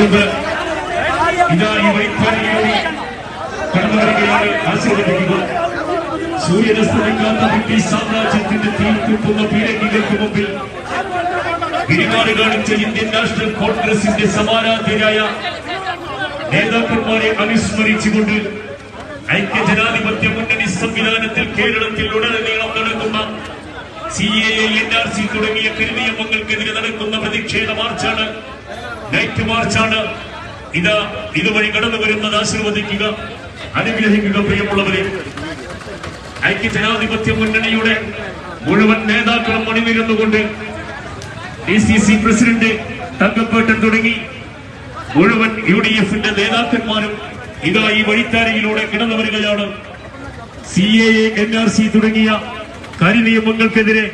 ആശംസിച്ചുകൊണ്ട് ഇതാ ഈ കടന്നു വരികയാണ് ആശീർവദിക്കുക സൂര്യനസ്തമിക്കാത്ത ബ്രിട്ടീഷ് സാമ്രാജ്യത്തിന്റെ തീർക്കുന്ന പീരങ്കികൾക്ക് മുമ്പിൽ ഗിരിമാട് കാണിച്ച ഇന്ത്യൻ നാഷണൽ കോൺഗ്രസിന്റെ സമാരാധ്യരായ നേതാക്കന്മാരെ അനുസ്മരിച്ചുകൊണ്ട് ഐക്യജനാധിപത്യ മുന്നണി സംവിധാനത്തിൽ കേരളത്തിൽ ഉടനീളം നടക്കുന്ന C A N R C തുടങ്ങിയ കരുനിയമങ്ങൾക്കെതിരെ നടക്കുന്ന പ്രതിഷേധ മാർച്ചാണ് നൈറ്റ് മാർച്ചാണ് ഇത് ഇതുവഴി കടന്നു വരുന്നത് ആശീർവദിക്കുക അനുഗ്രഹിക്കുക പ്രിയമുള്ളവരെ. ഐക്യ ഐക്യജനാധിപത്യ മുന്നണിയുടെ മുഴുവൻ നേതാക്കളും അണിനിരുന്നുകൊണ്ട് ഡി സി സി പ്രസിഡന്റ് തങ്കപ്പേട്ടൻ തുടങ്ങി. മുഴുവൻ യു ഡി എഫിന്റെ നേതാക്കന്മാരും ഇതാ ഈ വഴിത്താരയിലൂടെ കിടന്നു വരികയാണ്. C A N R C തുടങ്ങിയ കരിനിയമങ്ങൾക്കെതിരെ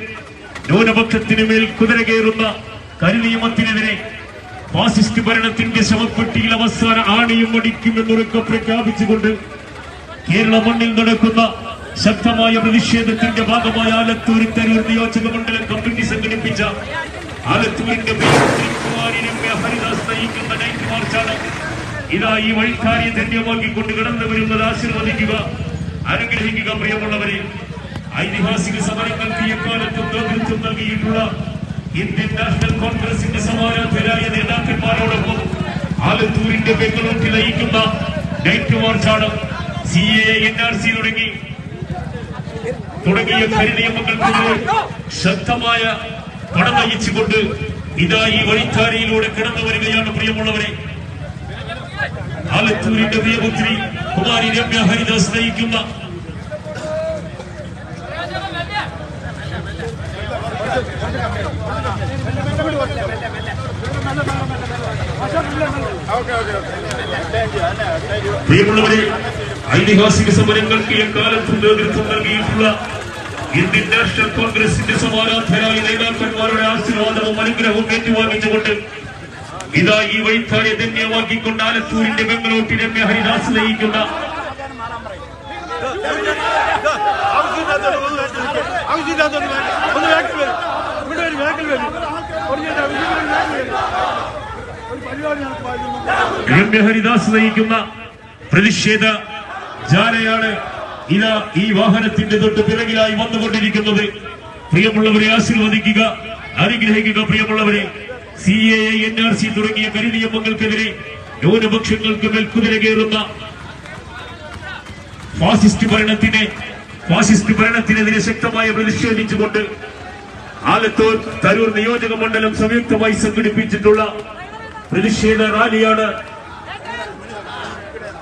ന്യൂനപക്ഷത്തിന് മേൽ കുതിര കയറുന്ന കരിനിയമത്തിനെതിരെ ഫാസിസ്റ്റ് ഭരണത്തിന്റെ ശവപ്പെട്ടിയിൽ അവസാന ആണിയും അടിക്കുമെന്നുറക്കം പ്രഖ്യാപിച്ചുകൊണ്ട് കേരള മണ്ണിൽ നടക്കുന്ന ശക്തമായ പ്രതിഷേധത്തിന്റെ ഭാഗമായ ആലത്തൂരിൽ തരൂർ നിയോജക മണ്ഡലം കമ്മിറ്റി സംഘടിപ്പിച്ച ആലത്തൂരിന്റെ ഹരിദാസ് നയിക്കുന്ന നൈറ്റ് മാർച്ചാണ്. ഇതാ ഈ വഴിക്കാരിയെ ധന്യമാക്കിക്കൊണ്ട് കടന്നു വരുന്നത് ആശീർവദിക്കുക അനുഗ്രഹിക്കുക പ്രിയമുള്ളവരെ. ഐതിഹാസിക സമരങ്ങൾക്ക് എക്കാലത്തും നേതൃത്വം നൽകിയിട്ടുള്ള ഇന്ത്യൻ നാഷണൽ കോൺഗ്രസിന്റെ സമാരാധരായ നേതാക്കന്മാരോടൊപ്പം ആലത്തൂരിന്റെ ബംഗളൂരിൽ നയിക്കുന്ന night മാർച്ചാണ് C A N R C തുടങ്ങി. തുടങ്ങിയ കരിനിയമങ്ങൾക്കെതിരെ ശക്തമായ പണം നയിച്ചുകൊണ്ട് ഇതാ ഈ വഴിത്താരയിലൂടെ കടന്നു വരികയാണ് പ്രിയമുള്ളവരെ. ആലത്തൂരിന്റെ പ്രിയപുത്രി കുമാരി രമ്യ ഹരിദാസ് നയിക്കുന്ന പ്രിയമുള്ളവരെ ഐതിഹാസിക സമരങ്ങൾക്ക് എക്കാലത്തും നേതൃത്വം നൽകിയിട്ടുള്ള ഇന്ത്യൻ നാഷണൽ കോൺഗ്രസിന്റെ സമാരാധരായ നേതാക്കന്മാരുടെ ആശീർവാദവും അനുഗ്രഹവും ഏറ്റുവാങ്ങിച്ചുകൊണ്ട് ഇതാ ഈ വഴിത്താരെ ധന്യമാക്കിക്കൊണ്ട് ആലത്തൂരിന്റെ ബംഗളൂട്ടിൽ രമ്യ ഹരിദാസ് നയിക്കുന്ന രമ്യ ഹരിദാസ് നയിക്കുന്ന പ്രതിഷേധ ജാലയാണ് ഇതാ ഈ വാഹനത്തിന്റെ തൊട്ട് പിറകിലായി വന്നുകൊണ്ടിരിക്കുന്നത്. പ്രിയമുള്ളവരെ ആശീർവദിക്കുക അനുഗ്രഹിക്കുക പ്രിയമുള്ളവരെ. C A N R C തുടങ്ങിയ കരിനിയമങ്ങൾക്കെതിരെ ന്യൂനപക്ഷങ്ങൾക്ക് മേൽ കുതിര കയറുന്ന ഫാസിസ്റ്റ് ഭരണത്തിനെ ഫാസിസ്റ്റ് ഭരണത്തിനെതിരെ ശക്തമായി പ്രതിഷേധിച്ചുകൊണ്ട് ആലത്തൂർ തരൂർ നിയോജക മണ്ഡലം സംയുക്തമായി സംഘടിപ്പിച്ചിട്ടുള്ള പ്രതിഷേധ റാലിയാണ്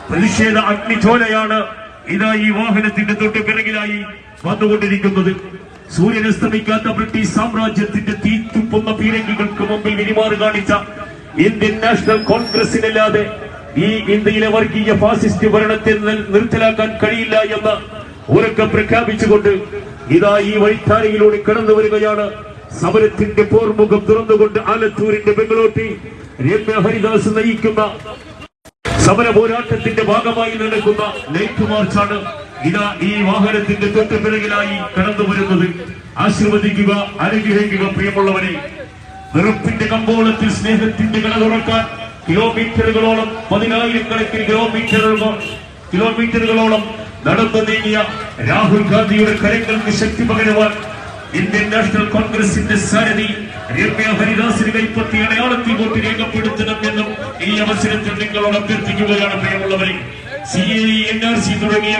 പ്രതിഷേധ അഗ്നിചോലയാണ് ഇതാ ഈ വാഹനത്തിന്റെ തൊട്ട് പിറകിലായി വന്നുകൊണ്ടിരിക്കുന്നത്. സൂര്യൻ അസ്തമിക്കാത്ത ബ്രിട്ടീഷ് സാമ്രാജ്യത്തിന്റെ തീത്തുപ്പുന്ന പീരങ്കികൾക്ക് മുമ്പിൽ വിരിമാറ് കാണിച്ച ഇന്ത്യൻ നാഷണൽ കോൺഗ്രസിനല്ലാതെ ഈ ഇന്ത്യയിലെ വർഗീയ ഫാസിസ്റ്റ് ഭരണത്തെ നിർത്തലാക്കാൻ കഴിയില്ല എന്ന് ഉറക്കം പ്രഖ്യാപിച്ചുകൊണ്ട് ഇതാ ഈ വഴിത്താരയിലൂടെ കടന്നു വരികയാണ്. സമരത്തിന്റെ പോർമുഖം തുറന്നുകൊണ്ട് ആലത്തൂരിന്റെ ബംഗളോട്ടി രമ്യ ഹരിദാസ് നയിക്കുന്ന സമര പോരാട്ടത്തിന്റെ ഭാഗമായി നടക്കുന്ന ലൈറ്റ് മാർച്ചാണ് ഇതാ ഈ വാഹനത്തിന്റെ തൊട്ട് പിറകിലായി കടന്നു വരുന്നത്. ആശീർവദിക്കുക അനുഗ്രഹിക്കുക പ്രിയമുള്ളവരെ. വെറുപ്പിന്റെ കമ്പോളത്തിൽ സ്നേഹത്തിന്റെ കട തുറക്കാൻ കിലോമീറ്ററുകളോളം പതിനായിരക്കണക്കിന് കിലോമീറ്ററുകൾ കിലോമീറ്ററുകളോളം നടന്നു നീങ്ങിയ രാഹുൽ ഗാന്ധിയുടെ കരങ്ങൾക്ക് ശക്തി പകരുവാൻ ഇന്ത്യൻ നാഷണൽ കോൺഗ്രസിന്റെ സാരഥി ഹരിദാസിന് കൈപ്പത്തി അടയാളത്തിൽ വോട്ട് രേഖപ്പെടുത്തണം എന്നും ഈ അവസരത്തിൽ നിങ്ങളോട് അഭ്യർത്ഥിക്കുകയാണ് പ്രിയമുള്ളവരെ. C A N R C തുടങ്ങിയ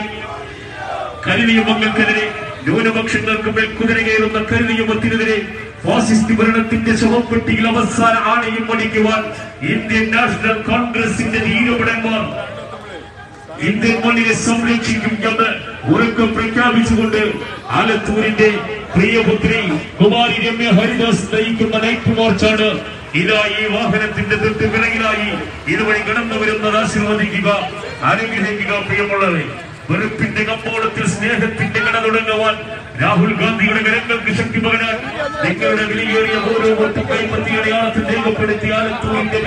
കരിനിയമങ്ങൾക്കെതിരെ ന്യൂനപക്ഷങ്ങൾക്ക് മേൽ കുതിര കയറുന്ന ഫാസിസ്റ്റ് ഭരണത്തിന്റെ ശവപ്പെട്ടിയിൽ അവസാന ആണയും അടിക്കുവാൻ ഇന്ത്യൻ നാഷണൽ കോൺഗ്രസിന്റെ ധീരപടന്മാർ ഇന്ത്യൻ മണ്ണിനെ സംരക്ഷിക്കും എന്ന് ഉറക്കം പ്രഖ്യാപിച്ചുകൊണ്ട് ആലത്തൂരിന്റെ പ്രിയപുത്രി കുമാരി രമ്യ ഹരിദാസ് നയിക്കുന്ന നൈറ്റ് മാർച്ചാണ് ഇതാ ഈ വാഹനത്തിന്റെ തൊട്ട് പിറകിലായി ഇതുവഴി കടന്നു വരുന്നത് ആശീർവദിക്കുക. അനുഗ്രഹിക്കുക പ്രിയമുള്ളവരെ. വെറുപ്പിന്റെ കമ്പോളത്തിൽ സ്നേഹത്തിന്റെ കട തുടങ്ങുവാൻ രാഹുൽ ഗാന്ധിയുടെ കരങ്ങൾക്ക് ശക്തി പകരാൻ നിങ്ങളുടെ വിലയേറിയ ഓരോ വോട്ടും കൈപ്പത്തി അടയാളത്തിൽ രേഖപ്പെടുത്തി ആലത്തൂരിന്റെ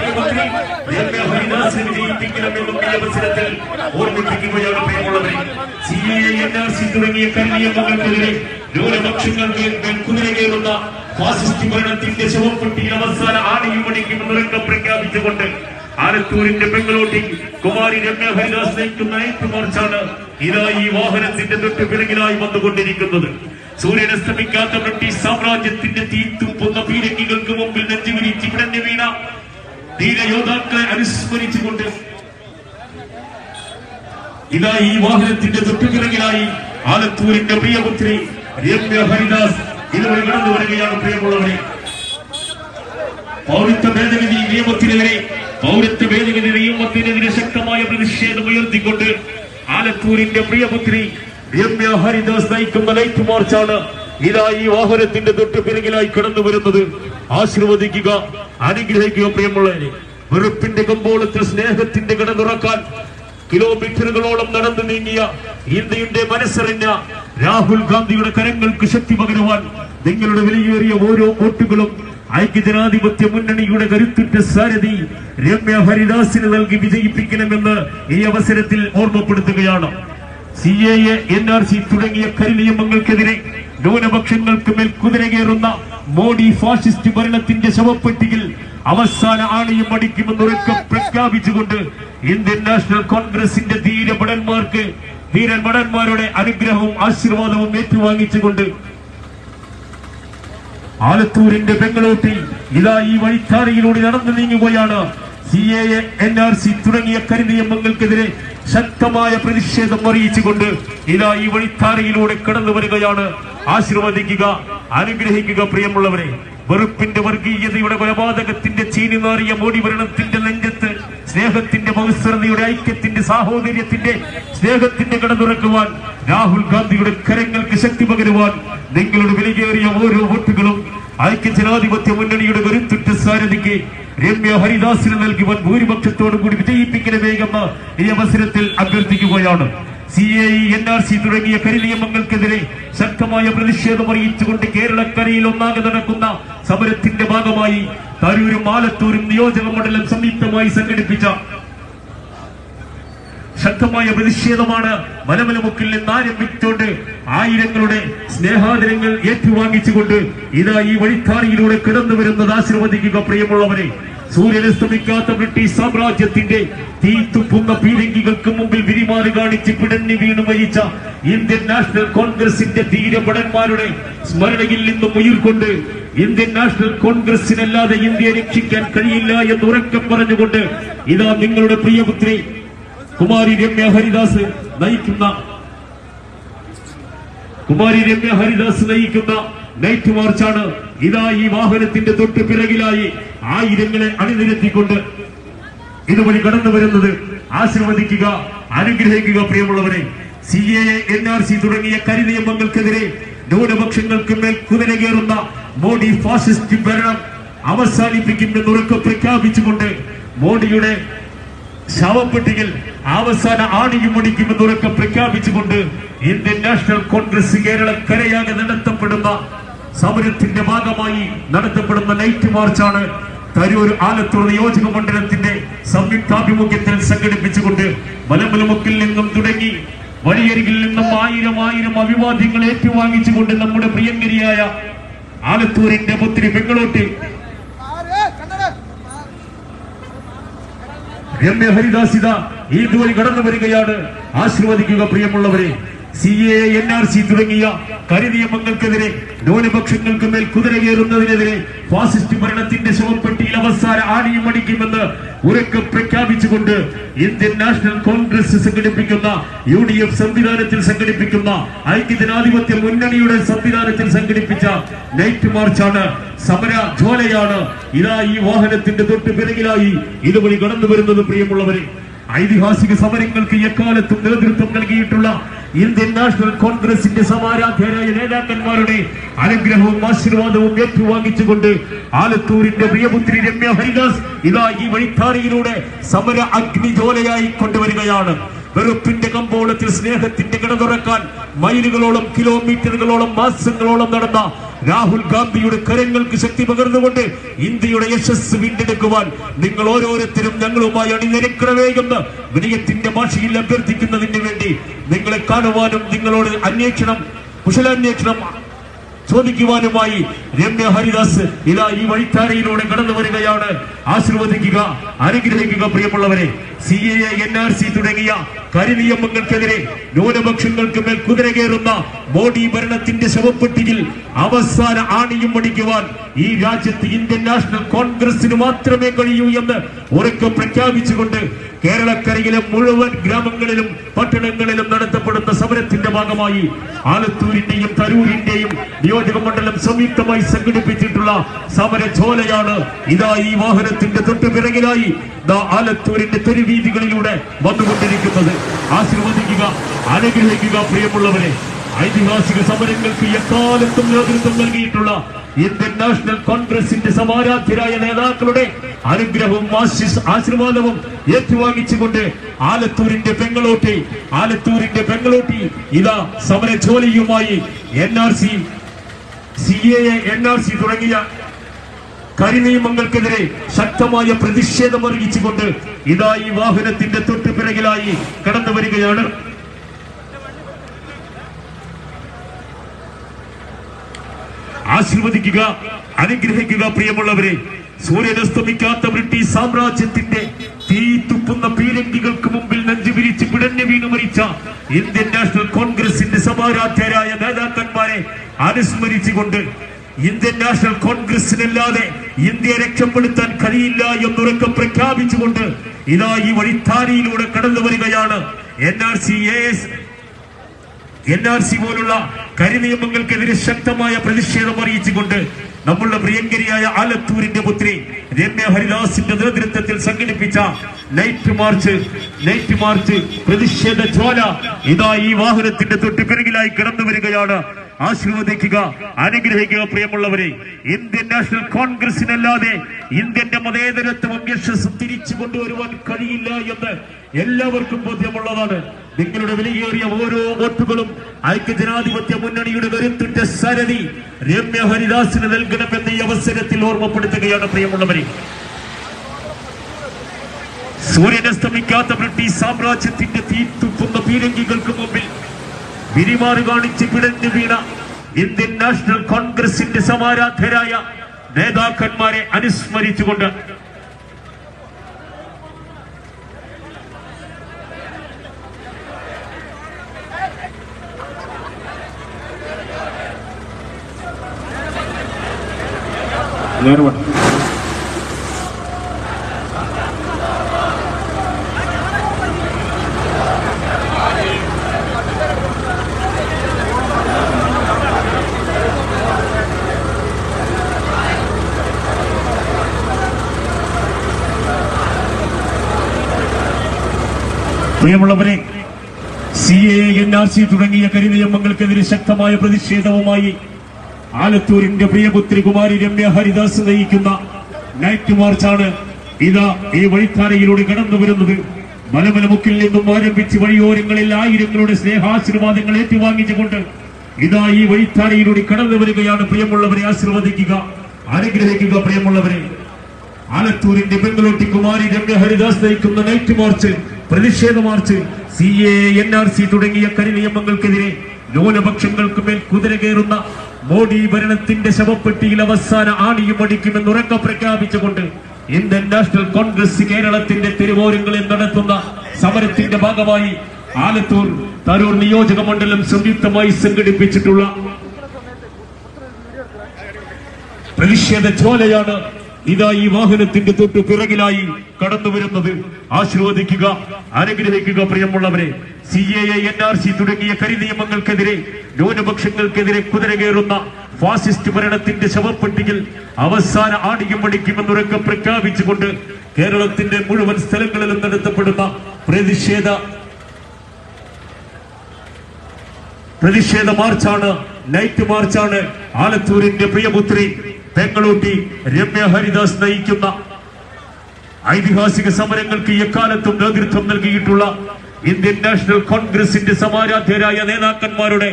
കയറുന്ന ഫാസിസ്റ്റ് ഭരണത്തിന്റെ പ്രഖ്യാപിച്ചുകൊണ്ട് കുമാരി രമ്യ ഹരിദാസ് നയിക്കുന്ന നൈറ്റ് മാർച്ചാണ് ഇതാ ഈ വാഹനത്തിന്റെ തൊട്ട് പിറകിലായി വന്നുകൊണ്ടിരിക്കുന്നത്. സൂര്യൻ അസ്തമിക്കാത്ത ബ്രിട്ടീഷ് സാമ്രാജ്യത്തിന്റെ തീത്തുപ്പുന്ന പീരങ്കികൾക്ക് മുമ്പിൽ നെഞ്ചുവിരിച്ച് പിടഞ്ഞു വീണ ധീരയോദ്ധാക്കളെ അനുസ്മരിച്ചുകൊണ്ട് ഇതാ ഈ വാഹനത്തിന്റെ തൊട്ടുപിറകിലായി ആലത്തൂരിന്റെ പ്രിയപുത്രി രമ്യ ഹരിദാസ് ഇതുവരെ കടന്നു വരികയാണ് പ്രിയമുള്ളവരെ. പൗരത്വ ഭേദഗതി നിയമത്തിനെതിരെ പൗരത്വ ഭേദഗതി നിയമത്തിനെതിരെ ശക്തമായ പ്രതിഷേധം ഉയർത്തിക്കൊണ്ട് ആലത്തൂരിന്റെ പ്രിയപുത്രി രമ്യ ഹരിദാസ് നയിക്കുന്ന ലൈറ്റ് മാർച്ചാണ്. ഇതാ ഈ വാഹനത്തിന്റെ തൊട്ട് പിറകിലായി കടന്നു വരുന്നത്. ആശീർവദിക്കുക അനുഗ്രഹിക്കുക പ്രിയമുള്ളവരെ. വെറുപ്പിന്റെ കമ്പോളത്തിൽ സ്നേഹത്തിന്റെ കട തുറക്കാൻ കിലോമീറ്ററുകളോളം നടന്നു നീങ്ങിയ ഇന്ത്യയുടെ മനസ്സറിഞ്ഞ രാഹുൽ ഗാന്ധിയുടെ കരങ്ങൾക്ക് ശക്തി പകരുവാൻ നിങ്ങളുടെ വിലയേറിയ ഓരോ വോട്ടുകളും ഐക്യജനാധിപത്യ മുന്നണിയുടെ കരുത്തുറ്റ സാരഥി രമ്യ ഹരിദാസിന് നൽകി വിജയിപ്പിക്കണമെന്ന് ഈ അവസരത്തിൽ ഓർമ്മപ്പെടുത്തുകയാണ്. C A A N R C തുടങ്ങിയ കരിനിയമങ്ങൾക്കെതിരെ ന്യൂനപക്ഷങ്ങൾക്ക് മേൽ കുതിരകേറുന്ന മോഡി ഫാസിസ്റ്റ് ഭരണത്തിന്റെ ശവപ്പെട്ടിയിൽ അവസാന ആണിയും അടിക്കുമെന്നുറക്കെ പ്രഖ്യാപിച്ചുകൊണ്ട് ഇന്ത്യൻ നാഷണൽ കോൺഗ്രസിന്റെ ധീരഭടന്മാർക്ക് ധീരഭടന്മാരുടെ അനുഗ്രഹവും ആശീർവാദവും ഏറ്റുവാങ്ങിച്ചുകൊണ്ട് ആലത്തൂരിന്റെ ബംഗളൂട്ടിൽ ഇതാ ഈ വഴിത്താരയിലൂടെ നടന്നു നീങ്ങുകയാണ്. C A N R C തുടങ്ങിയ കരിനിയമങ്ങൾക്കെതിരെ ശക്തമായ പ്രതിഷേധം അറിയിച്ചുകൊണ്ട് ഇതാ ഈ വഴിത്താരയിലൂടെ കടന്നു വരികയാണ്. ആശീർവദിക്കുക അനുഗ്രഹിക്കുക പ്രിയമുള്ളവരെ. വെറുപ്പിന്റെ വർഗീയതയുടെ കൊലപാതകത്തിന്റെ ചീനി നാറിയ മോടി ഭരണത്തിന്റെ നെഞ്ചത്ത് സ്നേഹത്തിന്റെ മത്സരതയുടെ ഐക്യത്തിന്റെ സാഹോദര്യത്തിന്റെ സ്നേഹത്തിന്റെ കട തുറക്കുവാൻ രാഹുൽ ഗാന്ധിയുടെ കരങ്ങൾക്ക് ശക്തി പകരുവാൻ നിങ്ങളുടെ വിലയേറിയ ഓരോ വോട്ടുകളും ഐക്യ ജനാധിപത്യ മുന്നണിയുടെ കരുത്തുറ്റ സാരഥിക്ക് രമ്യ ഹരിദാസിന് നൽകി വൻ ഭൂരിപക്ഷത്തോടു കൂടി വിജയിപ്പിക്കണമേ ഈ അവസരത്തിൽ അഭ്യർത്ഥിക്കുകയാണ്. C A N R C തുടങ്ങിയ കരിനിയമങ്ങൾക്കെതിരെ ശക്തമായ പ്രതിഷേധം അറിയിച്ചുകൊണ്ട് കേരളക്കരയിൽ ഒന്നാകെ നടക്കുന്ന സമരത്തിന്റെ ഭാഗമായി തരൂരും ആലത്തൂരും നിയോജക മണ്ഡലം സംയുക്തമായി സംഘടിപ്പിച്ച ശക്തമായ പ്രതിഷേധമാണ് മലമലമുക്കിൽ നിന്ന് ആരംഭിച്ചുകൊണ്ട് ആയിരങ്ങളുടെ സ്നേഹാദരങ്ങൾ ഏറ്റുവാങ്ങിച്ചുകൊണ്ട് ഇതാ ഈ വഴിത്താറിയിലൂടെ കിടന്നു വരുന്നത് ആശീർവദിക്കുക പ്രിയമുള്ളവരെ. സൂര്യനസ്തമിക്കാത്ത ബ്രിട്ടീഷ് സാമ്രാജ്യത്തിന്റെ തീത്തുപ്പുന്ന പീരങ്കികൾക്ക് മുമ്പിൽ വിരിമാറി കാണിച്ച് പിടഞ്ഞു വീണു മരിച്ച ഇന്ത്യൻ നാഷണൽ കോൺഗ്രസിന്റെ ധീരഭടന്മാരുടെ സ്മരണയിൽ നിന്നും ഉയർക്കൊണ്ട് ഇന്ത്യൻ നാഷണൽ കോൺഗ്രസിനല്ലാതെ ഇന്ത്യയെ രക്ഷിക്കാൻ കഴിയില്ല എന്ന് ഉറക്കം പറഞ്ഞുകൊണ്ട് ഇതാ നിങ്ങളുടെ പ്രിയപുത്രി കുമാരി രമ്യ ഹരിദാസ് നയിക്കുന്ന കുമാരി രമ്യ ഹരിദാസ് നയിക്കുന്ന നൈറ്റ് മാർച്ചാണ് ഇതാ ഈ വാഹനത്തിന്റെ തൊട്ട് പിറകിലായി ആയിരങ്ങളെ അണിനിരത്തിക്കൊണ്ട് ഇതുവഴി കടന്നു വരുന്നത്. ആശീർവദിക്കുക അനുഗ്രഹിക്കുക പ്രിയമുള്ളവരെ. C A N R C തുടങ്ങിയ കരിനിയമങ്ങൾക്കെതിരെ ന്യൂനപക്ഷങ്ങൾക്ക് മേൽ കുതിര കയറുന്ന മോഡി ഫാസിസ്റ്റ് ഭരണം അവസാനിപ്പിക്കുമെന്ന് ഉറക്കെ പ്രഖ്യാപിച്ചുകൊണ്ട് മോഡിയുടെ ശവപ്പെട്ടിയിൽ അവസാന ആണിയും മുടിക്കുമെന്ന് ഉറക്കെ പ്രഖ്യാപിച്ചുകൊണ്ട് ഇന്ത്യൻ നാഷണൽ കോൺഗ്രസ് കേരളക്കരയാകെ നടത്തപ്പെടുന്ന സമരത്തിന്റെ ഭാഗമായി നടത്തപ്പെടുന്ന നൈറ്റ് മാർച്ചാണ് തരൂർ ആലത്തൂർ നിയോജക മണ്ഡലത്തിന്റെ സംയുക്താഭിമുഖ്യത്തിൽ സംഘടിപ്പിച്ചുകൊണ്ട് മലമലമുക്കിൽ നിന്നും തുടങ്ങി വഴിയരികിൽ നിന്നും ആയിരം ആയിരം അഭിവാദ്യങ്ങൾ ഏറ്റുവാങ്ങിച്ചുകൊണ്ട് നമ്മുടെ പ്രിയങ്കരിയായ ആലത്തൂരിന്റെ പുത്രി പെങ്ങളോട്ട് രമ്യ ഹരിദാസിത ഈ ദൂരി കടന്നു വരികയാണ്. ആശീർവദിക്കുക പ്രിയമുള്ളവരെ. C A N R C തുടങ്ങിയ കരിനിയമങ്ങൾക്കെതിരെ ന്യൂനപക്ഷങ്ങൾക്ക് മേൽ കുതിര കയറുന്നതിനെതിരെ ഫാസിസ്റ്റ് ഭരണത്തിന്റെ ശവപ്പെട്ടിയിൽ അവസാന ആണിയും അടിക്കുമെന്ന് ഉറക്കെ പ്രഖ്യാപിച്ചുകൊണ്ട് ഇന്ത്യൻ നാഷണൽ കോൺഗ്രസ് സംഘടിപ്പിക്കുന്ന യു ഡി എഫ് സംവിധാനത്തിൽ സംഘടിപ്പിക്കുന്ന ഐക്യജനാധിപത്യ മുന്നണിയുടെ സംവിധാനത്തിൽ സംഘടിപ്പിച്ച നൈറ്റ് മാർച്ചാണ് സമര ജ്വാലയാണ് ഇതാ ഈ വാഹനത്തിന്റെ തൊട്ട് പിറകിലായി ഇതുവഴി കടന്നു വരുന്നത് പ്രിയമുള്ളവരെ. ഐതിഹാസിക സമരങ്ങൾക്ക് എക്കാലത്തും നേതൃത്വം നൽകിയിട്ടുള്ള ഇന്ത്യൻ നാഷണൽ കോൺഗ്രസിന്റെ സമാരാധ്യരായ നേതാക്കന്മാരുടെ അനുഗ്രഹവും ആശീർവാദവും ഏറ്റുവാങ്ങിച്ചുകൊണ്ട് ആലത്തൂരിന്റെ പ്രിയപുത്രി രമ്യ ഹരിദാസ് ഇതാ ഈ വഴിത്താറിയിലൂടെ സമര അഗ്നിജോലയായി കൊണ്ടുവരികയാണ്. വെറുപ്പിന്റെ കമ്പോളത്തിൽ സ്നേഹത്തിന്റെ കിട തുറക്കാൻ മൈലുകളോളം കിലോമീറ്ററുകളോളം മാസങ്ങളോളം നടന്ന രാഹുൽ ഗാന്ധിയുടെ കരങ്ങൾക്ക് ശക്തി പകർന്നുകൊണ്ട് ഇന്ത്യയുടെ യശസ് വീണ്ടെടുക്കുവാൻ നിങ്ങൾ ഓരോരുത്തരും ഞങ്ങളുമായി അണിനിരക്കണമേ എന്ന് വിനയത്തിന്റെ ഭാഷയിൽ അഭ്യർത്ഥിക്കുന്നതിന് വേണ്ടി നിങ്ങളെ കാണുവാനും നിങ്ങളോട് അന്വേഷണം കുശലാന്വേഷണം ചോദിക്കുവാനുമായി രമ്യ ഹരിദാസ് ഇതാ ഈ വഴിത്താരയിലൂടെ കടന്നു വരികയാണ്. ആശീർവദിക്കുക അനുഗ്രഹിക്കുക പ്രിയമുള്ളവരെ. C A N R C തുടങ്ങിയ കരിനിയമങ്ങൾക്കെതിരെ ന്യൂനപക്ഷങ്ങൾക്ക് മേൽ കുതിര കയറുന്ന മോഡി ഭരണത്തിന്റെ ശവപ്പെട്ടിയിൽ അവസാന ആണിയും മടിക്കുവാൻ ഈ രാജ്യത്ത് ഇന്ത്യൻ നാഷണൽ കോൺഗ്രസിന് മാത്രമേ കഴിയൂ എന്ന് ഉറക്കം പ്രഖ്യാപിച്ചുകൊണ്ട് കേരളക്കരയിലെ മുഴുവൻ ഗ്രാമങ്ങളിലും പട്ടണങ്ങളിലും നടത്തപ്പെടുന്ന സമരത്തിന്റെ ഭാഗമായി ആലത്തൂരിന്റെയും തരൂരിന്റെയും നിയോജക മണ്ഡലം സംയുക്തമായി സംഘടിപ്പിച്ചിട്ടുള്ള സമര ചോലയാണ് ഇതാ ഈ വാഹനത്തിന്റെ തൊട്ടു പിറകിലായി ആലത്തൂരിന്റെ തെരുവീതികളിലൂടെ വന്നുകൊണ്ടിരിക്കുന്നത്. ആശീർവദിക്കുക അനുഗ്രഹിക്കുക പ്രിയമുള്ളവരെ. ഐതിഹാസിക സമരങ്ങൾക്ക് എക്കാലത്തും നേതൃത്വം നൽകിയിട്ടുള്ള ഇന്ത്യൻ നാഷണൽ കോൺഗ്രസിന്റെ സമാരാധ്യരായ നേതാക്കളുടെ അനുഗ്രഹവും ആശീർവാദവും ഏറ്റുവാങ്ങിച്ചുകൊണ്ട് ആലത്തൂരിന്റെ പെങ്ങളോട്ടി ആലത്തൂരിന്റെ പെങ്ങളോട്ടി ഇതാ സമരജോലിയുമായി N R C C A N R C തുടങ്ങിയ കരിനിയമങ്ങൾക്കെതിരെ ശക്തമായ പ്രതിഷേധം അറിയിച്ചുകൊണ്ട് ഇതാ ഈ വാഹനത്തിന്റെ തൊട്ടു പിറകിലായി കടന്നു വരികയാണ്. ആശീർവദിക്കുക അനുഗ്രഹിക്കുക പ്രിയമുള്ളവരെ. സൂര്യനസ്തമിക്കാത്ത ബ്രിട്ടീഷ് സാമ്രാജ്യത്തിന്റെ തീ തുപ്പുന്ന പീരങ്കികൾക്ക് മുമ്പിൽ നെഞ്ചു വിരിച്ച് പിടഞ്ഞു വീണു മരിച്ച ഇന്ത്യൻ നാഷണൽ കോൺഗ്രസിന്റെ സഭാരാധ്യരായ നേതാക്കന്മാരെ അനുസ്മരിച്ചുകൊണ്ട് ഇന്ത്യൻ നാഷണൽ കോൺഗ്രസിനല്ലാതെ ഇന്ത്യയെ രക്ഷപ്പെടുത്താൻ കഴിയില്ല എന്നുറക്കം പ്രഖ്യാപിച്ചുകൊണ്ട് ഇതാ ഈ വഴിത്താരിയിലൂടെ കടന്നു വരികയാണ്. N R C S N R C പോലുള്ള കരിനിയമങ്ങൾക്കെതിരെ ശക്തമായ പ്രതിഷേധം അറിയിച്ചുകൊണ്ട് നമ്മളുടെ പ്രിയങ്കരിയായ ആലത്തൂരിന്റെ പുത്രി രമ്യ ഹരിദാസിന്റെ നേതൃത്വത്തിൽ സംഘടിപ്പിച്ച നൈറ്റ് മാർച്ച് നൈറ്റ് മാർച്ച് പ്രതിഷേധ ജ്വാല ഇതാ ഈ വാഹനത്തിന്റെ തൊട്ടുപിറകിലായി കടന്നു വരികയാണ്. ആശീർവദിക്കുക അനുഗ്രഹിക്കുക പ്രിയമുള്ളവരെ. ഇന്ത്യൻ നാഷണൽ കോൺഗ്രസിനല്ലാതെ ഇന്ത്യന്റെ മതേതരത്വം യശസ്സും തിരിച്ചു കൊണ്ടുവരുവാൻ കഴിയില്ല എന്ന് എല്ലാവർക്കും ബോധ്യമുള്ളതാണ്. നിങ്ങളുടെ വിലയേറിയ ഓരോ വോട്ടുകളും ഐക്യജനാധിപത്യ മുന്നണിയുടെ കരുത്തുറ്റ സരതി രമ്യ ഹരിദാസിന് നൽകണമെന്ന് ഈ അവസരത്തിൽ ഓർമ്മപ്പെടുത്തുകയാണ് പ്രിയമുള്ളവരെ. സൂര്യനസ്തമിക്കാത്ത ബ്രിട്ടീഷ് സാമ്രാജ്യത്തിന്റെ തീത്തുപ്പുന്ന പീരങ്കികൾക്ക് മുമ്പിൽ വിരിമാറ് കാണിച്ച് പിടഞ്ഞു വീണ ഇന്ത്യൻ നാഷണൽ കോൺഗ്രസിന്റെ സമാരാധരായ നേതാക്കന്മാരെ അനുസ്മരിച്ചുകൊണ്ട് പ്രിയമുള്ളവരെ C A N R C തുടങ്ങിയ കരിനിയമങ്ങൾക്കെതിരെ ശക്തമായ പ്രതിഷേധവുമായി ആലത്തൂരിന്റെ പ്രിയപുത്രി കുമാരി രമ്യ ഹരിദാസ് നയിക്കുന്ന നൈറ്റ് മാർച്ചാണ് ഇതാ ഈ വഴിത്താരയിലൂടെ കടന്നു വരുന്നത്. മലമലമുക്കിൽ നിന്നും ആരംഭിച്ച് വഴിയോരങ്ങളിൽ ആയിരങ്ങളുടെ സ്നേഹാശീർവാദങ്ങൾ ഏറ്റുവാങ്ങിച്ചുകൊണ്ട് ഇതാ ഈ വഴിത്താരയിലൂടെ കടന്നു വരികയാണ് പ്രിയമുള്ളവരെ ആശീർവദിക്കുക അനുഗ്രഹിക്കുക പ്രിയമുള്ളവരെ. ആലത്തൂരിന്റെ ബംഗളൂട്ടി കുമാരി രമ്യ ഹരിദാസ് നയിക്കുന്ന നൈറ്റ് മാർച്ച് പ്രതിഷേധ march C A N R C തുടങ്ങിയ കരിനിയമങ്ങൾക്കെതിരെ ന്യൂനപക്ഷങ്ങൾക്ക് മേൽ കുതിര കയറുന്ന മോഡി ഭരണത്തിന്റെ ശവപ്പെട്ടിയിൽ അവസാന ആണിയും അടിക്കുമെന്ന് ഉറക്ക പ്രഖ്യാപിച്ചുകൊണ്ട് ഇന്ത്യൻ നാഷണൽ കോൺഗ്രസ് കേരളത്തിന്റെ തിരുവോരങ്ങളിൽ നടത്തുന്ന സമരത്തിന്റെ ഭാഗമായി ആലത്തൂർ തരൂർ നിയോജക മണ്ഡലം സംയുക്തമായി സംഘടിപ്പിച്ചിട്ടുള്ള പ്രതിഷേധ ജ്വാലയാണ് ഇതാ ഈ വാഹനത്തിന്റെ തൊട്ടു പിറകിലായി കടന്നു വരുന്നത്. ആശീർവദിക്കുക അനുഗ്രഹിക്കുക പ്രിയമുള്ളവരെ. C A N R C തുടങ്ങിയ കരിനിയമങ്ങൾക്കെതിരെ ന്യൂനപക്ഷങ്ങൾക്കെതിരെ കുതിര കയറുന്ന ഫാസിസ്റ്റ് ഭരണത്തിന്റെ ശവപ്പെട്ടിയിൽ അവസാന ആടിയും മടിക്കുമെന്നുറക്കം പ്രഖ്യാപിച്ചുകൊണ്ട് കേരളത്തിന്റെ മുഴുവൻ സ്ഥലങ്ങളിലും നടത്തപ്പെടുന്ന പ്രതിഷേധ പ്രതിഷേധ മാർച്ചാണ് നൈറ്റ് മാർച്ചാണ് ആലത്തൂരിന്റെ പ്രിയപുത്രി പെങ്ങളൂട്ടി രമ്യ ഹരിദാസ് നയിക്കുന്ന ഐതിഹാസിക സമരങ്ങൾക്ക് എക്കാലത്തും നേതൃത്വം നൽകിയിട്ടുള്ള ഇന്ത്യൻ നാഷണൽ കോൺഗ്രസിന്റെ സമാരാധ്യരായ നേതാക്കന്മാരുടെ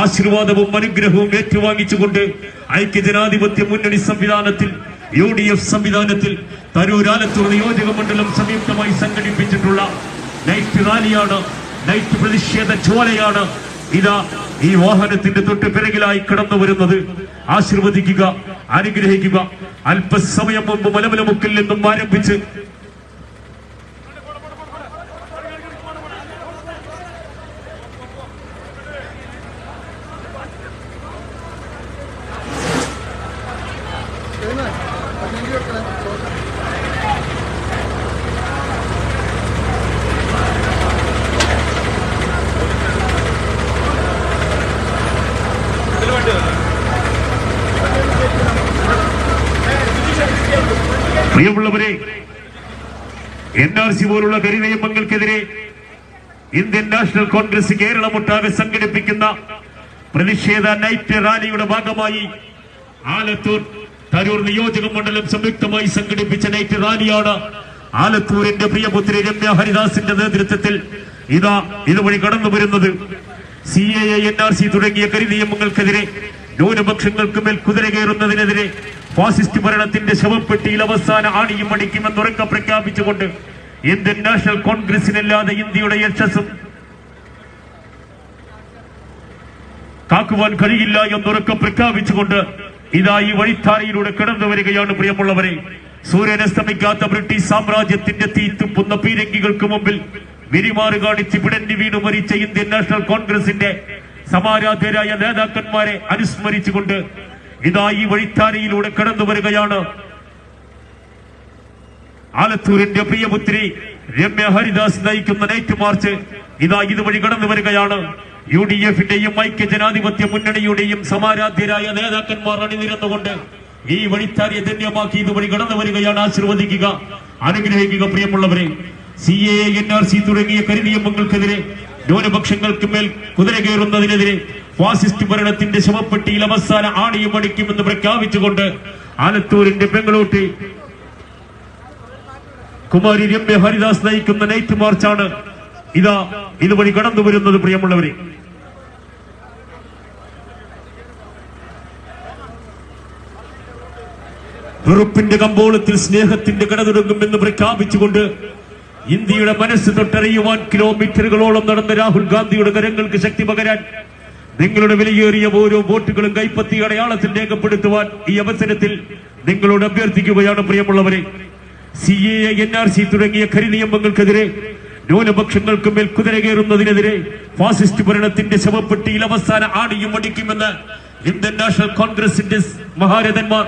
ആശീർവാദവും അനുഗ്രഹവും ഏറ്റുവാങ്ങിച്ചുകൊണ്ട് ഐക്യജനാധിപത്യ മുന്നണി സംവിധാനത്തിൽ യു ഡി എഫ് സംവിധാനത്തിൽ തരൂർ ആലത്തൂർ നിയോജക മണ്ഡലം സംയുക്തമായി സംഘടിപ്പിച്ചിട്ടുള്ള നൈറ്റ് റാലിയാണ് നൈറ്റ് പ്രതിഷേധ ജ്വാലയാണ് ഇതാ ഈ വാഹനത്തിന്റെ തൊട്ട് പിറകിലായി കടന്നു വരുന്നത് ആശീർവദിക്കുക. അനുഗ്രഹിക്കുക. അല്പസമയം മുമ്പ് മലമലമുക്കിൽ നിന്നും ആരംഭിച്ച് പ്രിയമുള്ളവരെ എൻ ആർ സി പോലുള്ള കരിനിയമങ്ങൾക്കെതിരെ ഇന്ത്യൻ നാഷണൽ കോൺഗ്രസ് കേരളമൊട്ടാകെ സംഘടിപ്പിക്കുന്ന പ്രതിഷേധ നൈറ്റ് റാലിയുടെ ഭാഗമായി ആലത്തൂർ തരൂർ നിയോജക മണ്ഡലം സംയുക്തമായി സംഘടിപ്പിച്ച നൈറ്റ് റാലിയാണ് ആലത്തൂരിന്റെ പ്രിയപുത്രി രമ്യ ഹരിദാസിന്റെ നേതൃത്വത്തിൽ ഇതാ ഇതുവഴി കടന്നു വരുന്നത്. C A N R C തുടങ്ങിയ കരിനിയമങ്ങൾക്കെതിരെ ന്യൂനപക്ഷങ്ങൾക്ക് മേൽ കുതിര കയറുന്നതിനെതിരെ ഫാസിസ്റ്റ് ഭരണത്തിന്റെ ശവപ്പെട്ടിയിൽ അവസാന ആണിയും അടിക്കുമെന്ന് ഉറക്കം പ്രഖ്യാപിച്ചുകൊണ്ട് ഇന്ത്യൻ നാഷണൽ കോൺഗ്രസിനല്ലാതെ ഇന്ത്യയുടെ യശസ്സും കാക്കുവാൻ കഴിയില്ല എന്നുറക്കം പ്രഖ്യാപിച്ചുകൊണ്ട് ഇതാ ഈ വഴിത്താരയിലൂടെ കടന്നു വരികയാണ് പ്രിയമുള്ളവരെ. സൂര്യനസ്തമിക്കാത്ത ബ്രിട്ടീഷ് സാമ്രാജ്യത്തിന്റെ തീത്തുപ്പുന്ന പീരങ്കികൾക്ക് മുമ്പിൽ വിരിമാറ് കാണിച്ച് പിടഞ്ഞു വീണു മരിച്ച ഇന്ത്യൻ നാഷണൽ കോൺഗ്രസിന്റെ സമാരാധ്യരായ നേതാക്കന്മാരെ അനുസ്മരിച്ചുകൊണ്ട് ഇതാ ഈ വഴിത്താരയിലൂടെ കടന്നു വരികയാണ് ആലത്തൂരിന്റെ പ്രിയപുത്രി രമ്യ ഹരിദാസ് നയിക്കുന്ന നൈറ്റ് മാർച്ച് ഇതാ ഇതുവഴി കടന്നു വരികയാണ്. യു ഡി എഫിന്റെയും ഐക്യ ജനാധിപത്യ മുന്നണിയുടെയും സമാരാധ്യരായ നേതാക്കന്മാർ അണിനിരന്നുകൊണ്ട് ഈ വഴിത്താരിയെ ധന്യമാക്കി ഇതുവഴി കടന്നു വരികയാണ്. ആശീർവദിക്കുക അനുഗ്രഹിക്കുക പ്രിയമുള്ളവരെ. C A N R C തുടങ്ങിയ കരിനിയമങ്ങൾക്കെതിരെ ന്യൂനപക്ഷങ്ങൾക്ക് മേൽ കുതിര കയറുന്നതിനെതിരെ ഫാസിസ്റ്റ് ഭരണത്തിന്റെ ശവപ്പെട്ടിയിൽ അവസാന ആണിയും അടിക്കുമെന്ന് പ്രഖ്യാപിച്ചുകൊണ്ട് ആലത്തൂരിന്റെ ബംഗളൂട്ടി കുമാരി രമ്യ ഹരിദാസ് നയിക്കുന്ന നൈറ്റ് മാർച്ചാണ് ഇതാ ഇതുവഴി കടന്നു വരുന്നത് പ്രിയമുള്ളവരെ. വെറുപ്പിന്റെ കമ്പോളത്തിൽ സ്നേഹത്തിന്റെ കടതുടങ്ങുമെന്ന് പ്രഖ്യാപിച്ചുകൊണ്ട് ഇന്ത്യയുടെ മനസ്സ് തൊട്ടറിയുവാൻ കിലോമീറ്ററുകളോളം നടന്ന രാഹുൽ ഗാന്ധിയുടെ കരങ്ങൾക്ക് ശക്തി പകരാൻ നിങ്ങളുടെ വിലയേറിയ ഓരോ വോട്ടുകളും കൈപ്പത്തി അടയാളത്തിൽ രേഖപ്പെടുത്തുവാൻ ഈ അവസരത്തിൽ നിങ്ങളോട് അഭ്യർത്ഥിക്കുകയാണ് പ്രിയമുള്ളവരെ. C A N R C തുടങ്ങിയ കരിനിയമങ്ങൾക്കെതിരെ ന്യൂനപക്ഷങ്ങൾക്ക് മേൽ കുതിര കയറുന്നതിനെതിരെ ഫാസിസ്റ്റ് ഭരണത്തിന്റെ ശവപ്പെട്ടിയിൽ അവസാന ആണിയും അടിക്കുമെന്ന് ഇന്ത്യൻ നാഷണൽ കോൺഗ്രസിന്റെ മഹാരഥന്മാർ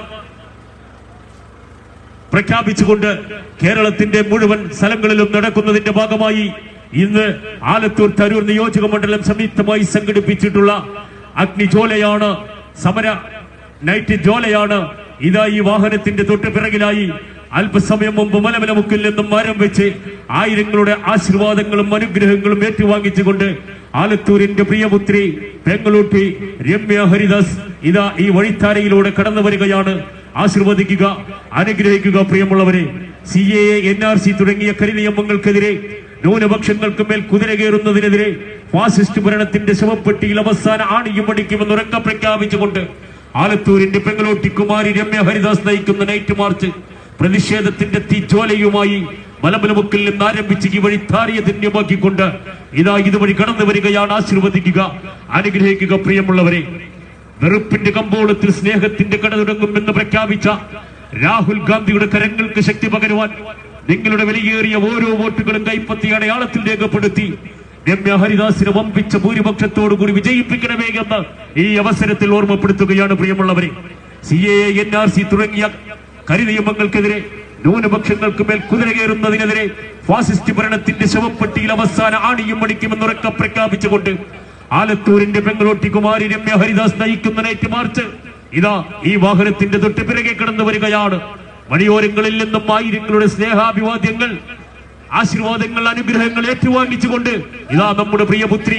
പ്രഖ്യാപിച്ചുകൊണ്ട് കേരളത്തിന്റെ മുഴുവൻ സ്ഥലങ്ങളിലും നടക്കുന്നതിന്റെ ഭാഗമായി ഇന്ന് ആലത്തൂർ തരൂർ നിയോജക മണ്ഡലം സംയുക്തമായി സംഘടിപ്പിച്ചിട്ടുള്ള അഗ്നിജോലയാണ് സമര നൈറ്റ് ജോലയാണ് ഇതാ ഈ വാഹനത്തിന്റെ തൊട്ട് പിറകിലായി അല്പസമയം മുമ്പ് മലമലമുക്കിൽ നിന്നും മരം വെച്ച് ആയിരങ്ങളുടെ ആശീർവാദങ്ങളും അനുഗ്രഹങ്ങളും ഏറ്റുവാങ്ങിച്ചുകൊണ്ട് ആലത്തൂരിന്റെ പ്രിയപുത്രി പെങ്ങളൂട്ടി രമ്യ ഹരിദാസ് ഇതാ ഈ വഴിത്താരയിലൂടെ കടന്നു വരികയാണ്. ആശീർവദിക്കുക അനുഗ്രഹിക്കുക പ്രിയമുള്ളവരെ. C A N R C തുടങ്ങിയ കരിനിയമങ്ങൾക്കെതിരെ ന്യൂനപക്ഷങ്ങൾക്ക് മേൽ കുതിര കയറുന്നതിനെതിരെ ഫാസിസ്റ്റ് ഭരണത്തിന്റെ ശവപ്പെട്ടിയിൽ അവസാന ആണിയും അടിക്കുമെന്ന് ഉറക്ക പ്രഖ്യാപിച്ചുകൊണ്ട് ആലത്തൂരിന്റെ പെങ്ങളോട്ടി കുമാരി രമ്യ ഹരിദാസ് നയിക്കുന്ന നൈറ്റ് മാർച്ച് പ്രതിഷേധത്തിന്റെ തീജ്വാലയുമായി മലമുലമുക്കിൽ നിന്ന് ആരംഭിച്ച് ഈ വഴി താരിയ ധന്യമാക്കിക്കൊണ്ട് ഇതാ ഇതുവഴി കടന്നു വരികയാണ് ആശീർവദിക്കുക അനുഗ്രഹിക്കുക പ്രിയമുള്ളവരെ. വെറുപ്പിന്റെ കമ്പോളത്തിൽ സ്നേഹത്തിന്റെ കട തുടങ്ങുമെന്ന് പ്രഖ്യാപിച്ച രാഹുൽ ഗാന്ധിയുടെ കരങ്ങൾക്ക് ശക്തി പകരുവാൻ നിങ്ങളുടെ വിലയേറിയ ഓരോ വോട്ടുകളും കൈപ്പത്തി അടയാളത്തിൽ രേഖപ്പെടുത്തി. രമ്യ ഹരിദാസിനെ വമ്പിച്ച ഭൂരിപക്ഷത്തോടു കൂടി വിജയിപ്പിക്കണമേ എന്ന് ഈ അവസരത്തിൽ ഓർമ്മപ്പെടുത്തുകയാണ് പ്രിയമുള്ളവരെ. C A N R C തുടങ്ങിയ കരിനിയമങ്ങൾക്കെതിരെ ന്യൂനപക്ഷങ്ങൾക്ക് മേൽ കുതിര കയറുന്നതിനെതിരെ ഫാസിസ്റ്റ് ഭരണത്തിന്റെ ശവപ്പെട്ടിയിൽ അവസാന ആണിയും മടിക്കുമെന്ന് ഉറക്ക പ്രഖ്യാപിച്ചുകൊണ്ട് ആലത്തൂരിന്റെ പെങ്ങളോട്ടി കുമാരി രമ്യ ഹരിദാസ് നയിക്കുന്ന നൈറ്റ് മാർച്ച് ഇതാ ഈ വാഹനത്തിന്റെ തൊട്ട് പിറകെ കടന്നു വരികയാണ്. വഴിയോരങ്ങളിൽ നിന്നും ആയിരങ്ങളുടെ സ്നേഹാഭിവാദ്യങ്ങൾ ആശീർവാദങ്ങൾ അനുഗ്രഹങ്ങൾ ഏറ്റുവാങ്ങിച്ചുകൊണ്ട് ഇതാ നമ്മുടെ പ്രിയപുത്രി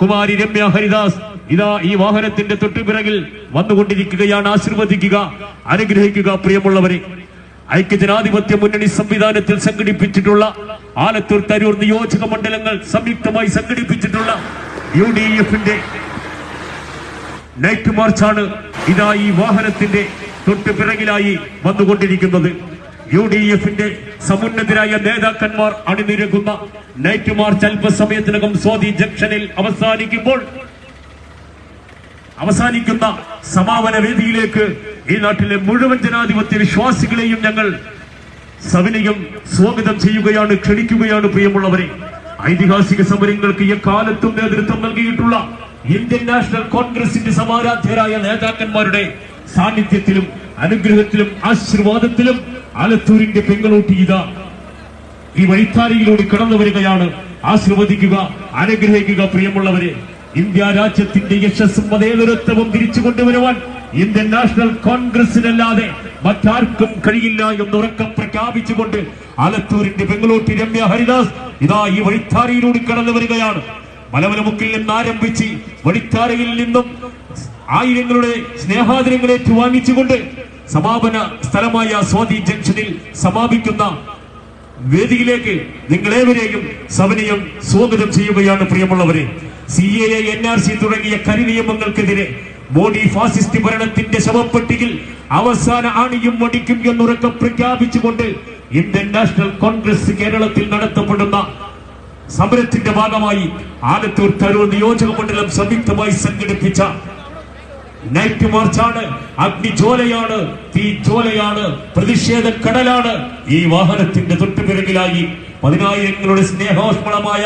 കുമാരി രമ്യ ഹരിദാസ് ഇതാ ഈ വാഹനത്തിന്റെ തൊട്ടുപിറകിൽ വന്നുകൊണ്ടിരിക്കുകയാണ് ആശീർവദിക്കുക അനുഗ്രഹിക്കുക പ്രിയമുള്ളവരെ. ഐക്യജനാധിപത്യ മുന്നണി സംവിധാനത്തിൽ സംഘടിപ്പിച്ചിട്ടുള്ള ആലത്തൂർ തരൂർ നിയോജക മണ്ഡലങ്ങൾ സംയുക്തമായി സംഘടിപ്പിച്ചിട്ടുള്ള യു ഡി എഫിന്റെ നൈറ്റ് മാർച്ചാണ് ഇതാ ഈ വാഹനത്തിന്റെ തൊട്ടു പിറകിലായി വന്നുകൊണ്ടിരിക്കുന്നത്. യു ഡി എഫിന്റെ സമുന്നതരായ നേതാക്കന്മാർ അണിനിരക്കുന്ന നൈറ്റ് മാർച്ച് അല്പസമയത്തിനകം സ്വാതി ജംഗ്ഷനിൽ അവസാനിക്കുമ്പോൾ അവസാനിക്കുന്ന സമാപന വേദിയിലേക്ക് ഈ നാട്ടിലെ മുഴുവൻ ജനാധിപത്യ വിശ്വാസികളെയും ഞങ്ങൾ സവിനയം സ്വാഗതം ചെയ്യുകയാണ് ക്ഷണിക്കുകയാണ് പ്രിയമുള്ളവരെ. ഐതിഹാസിക സമരങ്ങൾക്ക് എക്കാലത്തും നേതൃത്വം നൽകിയിട്ടുള്ള ഇന്ത്യൻ നാഷണൽ കോൺഗ്രസിന്റെ സമാരാധ്യരായ നേതാക്കന്മാരുടെ സാന്നിധ്യത്തിലും അനുഗ്രഹത്തിലും ആശീർവാദത്തിലും ആലത്തൂരിന്റെ പെങ്ങളൂട്ടി ഇതാ ഈ വഴിത്താരയിലൂടെ കടന്നു വരികയാണ് ആശീർവദിക്കുക അനുഗ്രഹിക്കുക പ്രിയമുള്ളവരെ. ഇന്ത്യ രാജ്യത്തിന്റെ യശസ്സും മതേതരത്വവും തിരിച്ചു കൊണ്ടുവരുവാൻ ഇന്ത്യൻ നാഷണൽ കോൺഗ്രസിനല്ലാതെ മറ്റാർക്കും കഴിയില്ല എന്ന് ഉറക്കം പ്രഖ്യാപിച്ചുകൊണ്ട് ആലത്തൂരിന്റെ ബംഗളൂട്ടി രമ്യ ഹരിദാസ് ഇതാ ഈ വഴിത്താരയിലൂടെ കടന്നു വരികയാണ്. മലമലമുക്കിൽ നിന്ന് ആരംഭിച്ച് വഴിത്താരയിൽ നിന്നും ആയിരങ്ങളുടെ സ്നേഹാദരങ്ങളേറ്റു വാങ്ങിച്ചുകൊണ്ട് സമാപന സ്ഥലമായ സ്വാതി ജംഗ്ഷനിൽ സമാപിക്കുന്ന വേദിയിലേക്ക് നിങ്ങളേവരെയും സമനീയം സ്വാഗതം ചെയ്യുകയാണ് പ്രിയമുള്ളവരെ. C A N R C തുടങ്ങിയ കരിനിയമങ്ങൾക്കെതിരെ മോഡി ഫാസിസ്റ്റ് ഭരണത്തിന്റെ ശവപ്പെട്ടിയിൽ അവസാന ആണിയും മടിക്കും എന്നുറക്കെ പ്രഖ്യാപിച്ചുകൊണ്ട് ഇന്ത്യൻ നാഷണൽ കോൺഗ്രസ് കേരളത്തിൽ നടത്തപ്പെടുന്ന സമരത്തിന്റെ ഭാഗമായി ആലത്തൂർ തരൂർ നിയോജക മണ്ഡലം സംയുക്തമായി സംഘടിപ്പിച്ച നൈറ്റ് മാർച്ചാണ് അഗ്നിജ്വാലയാണ് തീജ്വാലയാണ് പ്രതിഷേധ കടലാണ്. ഈ വാഹനത്തിന്റെ തൊട്ടുപിറകിലായി പതിനായിരങ്ങളുടെ സ്നേഹോഷ്മളമായ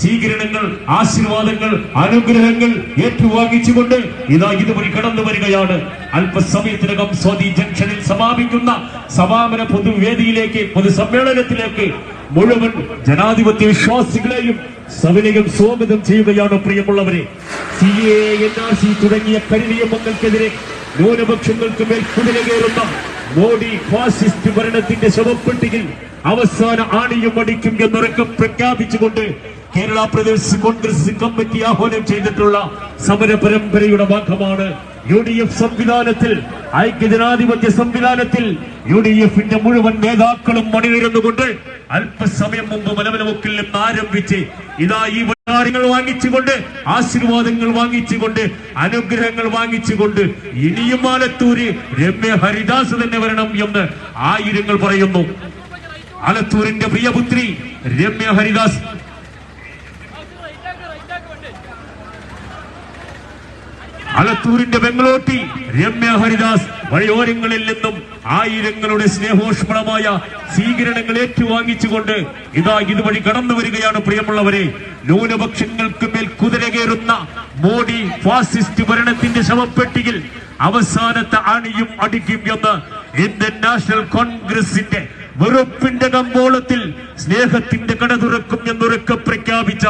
സ്വീകരണങ്ങൾ ആശീർവാദങ്ങൾ അനുഗ്രഹങ്ങൾ ഏറ്റുവാങ്ങിച്ചുകൊണ്ട് ഇതാ ഇതുവഴി കടന്നു വരികയാണ്. അല്പസമയത്തിനകം സ്വാതി ജംഗ്ഷനിൽ സമാപിക്കുന്ന സമാപന പൊതുവേദിയിലേക്ക് പൊതുസമ്മേളനത്തിലേക്ക് മുഴുവൻ ജനാധിപത്യ വിശ്വാസികളെയും സവിനയം സ്വാഗതം ചെയ്യുകയാണ് പ്രിയമുള്ളവരെ. C A N R C തുടങ്ങിയ കരിനിയമങ്ങൾക്കെതിരെ ന്യൂനപക്ഷങ്ങൾക്ക് മേൽ കുതിര കയറുന്ന മോഡി ഫാസിസ്റ്റ് ഭരണത്തിന്റെ ശവപ്പെട്ടിയിൽ അവസാന ആണിയും അടിക്കും എന്നുറക്കം പ്രഖ്യാപിച്ചുകൊണ്ട് കേരള പ്രദേശ് കോൺഗ്രസ് കമ്മിറ്റി ആഹ്വാനം ചെയ്തിട്ടുള്ള സമര പരമ്പരയുടെ ഭാഗമാണ് യു ഡി എഫ് സംവിധാനത്തിൽ ഐക്യജനാധിപത്യ സംവിധാനത്തിൽ യു ഡി എഫിന്റെ മുഴുവൻ നേതാക്കളും മണിനിരന്നുകൊണ്ട് അല്പസമയം മുമ്പ് മലമലമുക്കിൽ നിന്ന് ആരംഭിച്ച് ഇതാ ഈ കാര്യങ്ങൾ വാങ്ങിച്ചുകൊണ്ട് ആശീർവാദങ്ങൾ വാങ്ങിച്ചുകൊണ്ട് അനുഗ്രഹങ്ങൾ വാങ്ങിച്ചുകൊണ്ട് ഇനിയും ആലത്തൂര് രമ്യ ഹരിദാസ് തന്നെ വരണം എന്ന് ആയിരങ്ങൾ പറയുന്നു. ആലത്തൂരിന്റെ പ്രിയപുത്രി രമ്യ ഹരിദാസ് അലത്തൂരിന്റെ ബംഗളോട്ടി രമ്യ ഹരിദാസ് വഴിയോരങ്ങളിൽ നിന്നും ആയിരങ്ങളുടെ സ്നേഹോഷ്മളമായ സ്വീകരണങ്ങൾ ഏറ്റുവാങ്ങിച്ചുകൊണ്ട് ഇതാ ഇതുവഴി കടന്നു വരികയാണ് പ്രിയമുള്ളവരെ. ന്യൂനപക്ഷങ്ങൾക്ക് മേൽ കുതിര കയറുന്ന മോഡി ഫാസിസ്റ്റ് ഭരണത്തിന്റെ ശവപ്പെട്ടിയിൽ അവസാനത്തെ അണിയും അടിക്കും എന്ന് ഇന്ത്യൻ നാഷണൽ കോൺഗ്രസിന്റെ വെറുപ്പിന്റെ കമ്പോളത്തിൽ സ്നേഹത്തിന്റെ കട തുറക്കും എന്നുറക്കെ പ്രഖ്യാപിച്ച